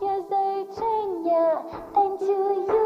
nhà dây trên nhà tên chưa yêu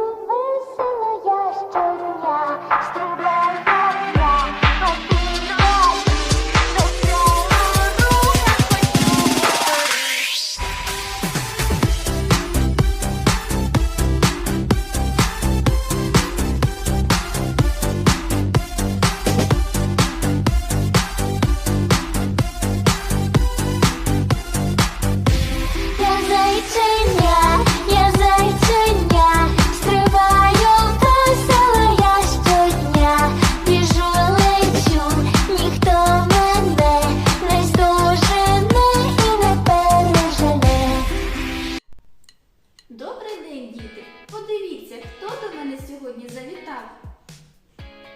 сьогодні завітав.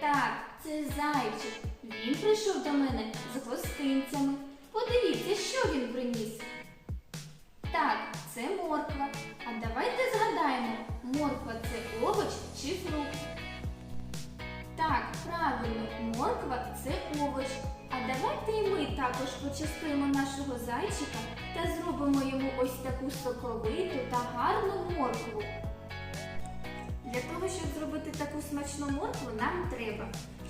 Так, це зайчик. Він прийшов до мене з гостинцями. Подивіться, що він приніс. Так, це морква. А давайте згадаємо, морква це овоч чи фрукт. Так, правильно, морква це овоч. А давайте і ми також почастуємо нашого зайчика та зробимо йому ось таку соковиту та гарну моркву. Для того, щоб зробити таку смачну моркву, нам треба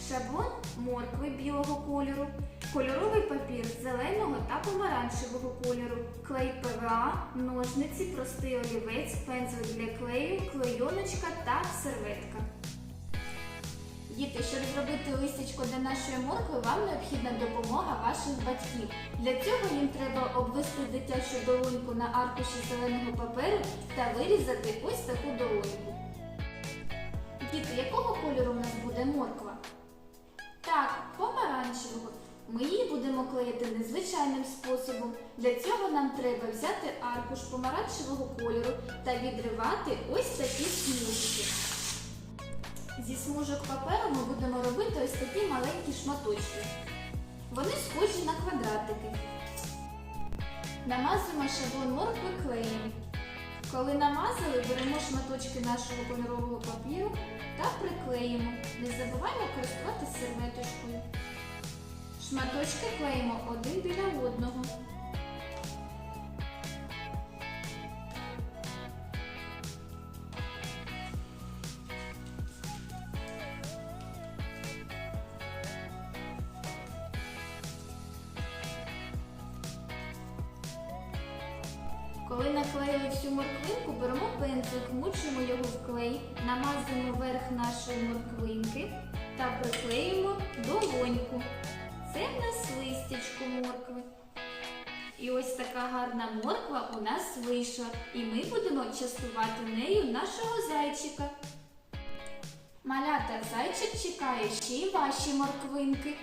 шаблон моркви білого кольору, кольоровий папір зеленого та помаранчевого кольору, клей ПВА, ножниці, простий олівець, пензель для клею, клейоночка та серветка. Діти, щоб зробити листячко для нашої моркви, вам необхідна допомога ваших батьків. Для цього їм треба обвести дитячу долоньку на аркуші зеленого паперу та вирізати ось таку долоньку. Діти, якого кольору в нас буде морква? Так, помаранчевого. Ми її будемо клеїти незвичайним способом. Для цього нам треба взяти аркуш помаранчевого кольору та відривати ось такі смужки. Зі смужок паперу ми будемо робити ось такі маленькі шматочки. Вони схожі на квадратики. Намазуємо шаблон моркви клеєм. Коли намазали, беремо шматочки нашого кольорового папіру та приклеїмо. Не забуваємо користуватися серветочкою. Шматочки клеїмо один біля одного. Коли наклеїли всю морквинку, беремо пензлик, мучимо його в клей, намазуємо верх нашої морквинки та приклеїмо долоньку. Це в нас листячко моркви. І ось така гарна морква у нас вийшла. І ми будемо частувати нею нашого зайчика. Малята, зайчик чекає ще й ваші морквинки.